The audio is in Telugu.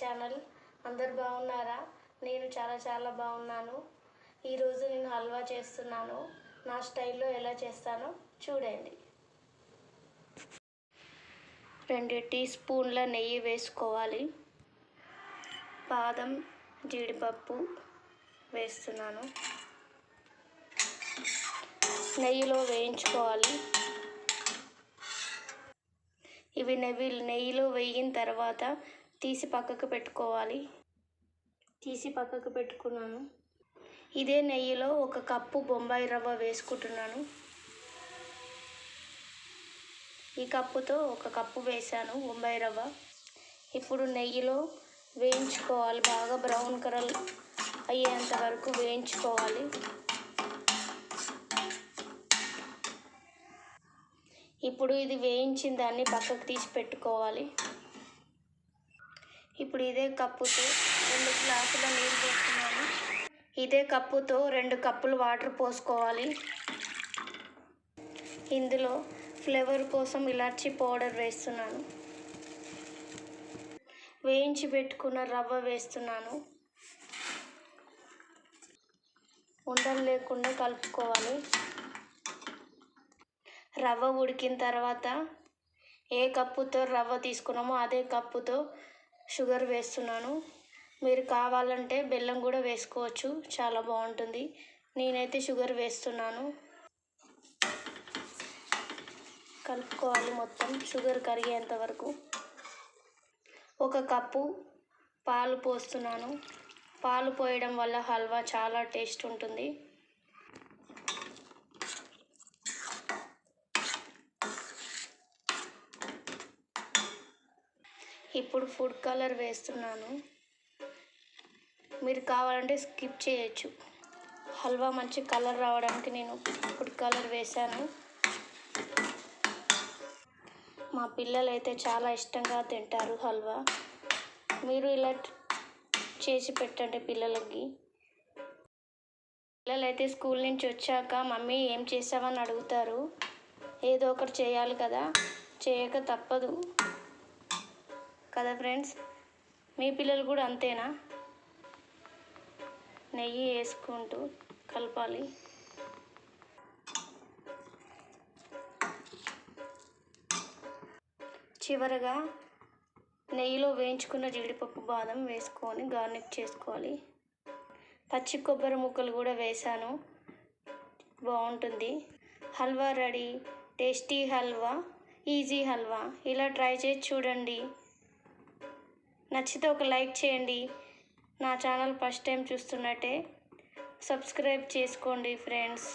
ఛానల్. అందరు బాగున్నారా? నేను చాలా చాలా బాగున్నాను. ఈరోజు నేను హల్వా చేస్తున్నాను. నా స్టైల్లో ఎలా చేస్తానో చూడండి. రెండు టీ స్పూన్ల నెయ్యి వేసుకోవాలి. బాదం జీడిపప్పు వేస్తున్నాను. నెయ్యిలో వేయించుకోవాలి. ఇవి నెవి నెయ్యిలో వేగిన తర్వాత తీసి పక్కకు పెట్టుకోవాలి. తీసి పక్కకు పెట్టుకున్నాను. ఇదే నెయ్యిలో ఒక కప్పు బొంబాయి రవ్వ వేసుకుంటున్నాను. ఈ కప్పుతో ఒక కప్పు వేసాను బొంబాయి రవ్వ. ఇప్పుడు నెయ్యిలో వేయించుకోవాలి. బాగా బ్రౌన్ కలర్ అయ్యేంత వరకు వేయించుకోవాలి. ఇప్పుడు ఇది వేయించిన దాన్ని పక్కకు తీసి పెట్టుకోవాలి. ఇప్పుడు ఇదే కప్పుతో రెండు గ్లాసుల నీళ్ళు పోసుకున్నాను. ఇదే కప్పుతో రెండు కప్పులు వాటర్ పోసుకోవాలి. ఇందులో ఫ్లేవర్ కోసం ఇలాచి పౌడర్ వేస్తున్నాను. వేయించి పెట్టుకున్న రవ్వ వేస్తున్నాను. ఉండలు లేకుండా కలుపుకోవాలి. రవ్వ ఉడికిన తర్వాత ఏ కప్పుతో రవ్వ తీసుకున్నామో అదే కప్పుతో షుగర్ వేస్తున్నాను. మీరు కావాలంటే బెల్లం కూడా వేసుకోవచ్చు. చాలా బాగుంటుంది. నేనైతే షుగర్ వేస్తున్నాను. కలుపుకోవాలి మొత్తం. షుగర్ కరిగేంత వరకు. ఒక కప్పు పాలు పోస్తున్నాను. పాలు పోయడం వల్ల హల్వా చాలా టేస్ట్ ఉంటుంది. ఇప్పుడు ఫుడ్ కలర్ వేస్తున్నాను. మీరు కావాలంటే స్కిప్ చేయొచ్చు. హల్వా మంచి కలర్ రావడానికి నేను ఫుడ్ కలర్ వేశాను. మా పిల్లలు అయితే చాలా ఇష్టంగా తింటారు హల్వా. మీరు ఇలా చేసి పెట్టండి పిల్లలకి. పిల్లలు అయితే స్కూల్ నుంచి వచ్చాక మమ్మీ ఏం చేసావని అడుగుతారు? ఏదో ఒకటి చేయాలి కదా. చేయక తప్పదు. కదా ఫ్రెండ్స్? మీ పిల్లలు కూడా అంతేనా? నెయ్యి వేసుకుంటూ కలపాలి. చివరగా నెయ్యిలో వేయించుకున్న జీడిపప్పు బాదం వేసుకొని గార్నిక్ చేసుకోవాలి. పచ్చి కొబ్బరి ముక్కలు కూడా వేసాను. బాగుంటుంది. Halwa ready. Tasty halwa. Easy halwa. ఇలా ట్రై చేసి చూడండి. నచ్చితే ఒక లైక్ చేయండి. నా ఛానల్ ఫస్ట్ టైం చూస్తున్నట్టే సబ్స్క్రైబ్ చేసుకోండి ఫ్రెండ్స్.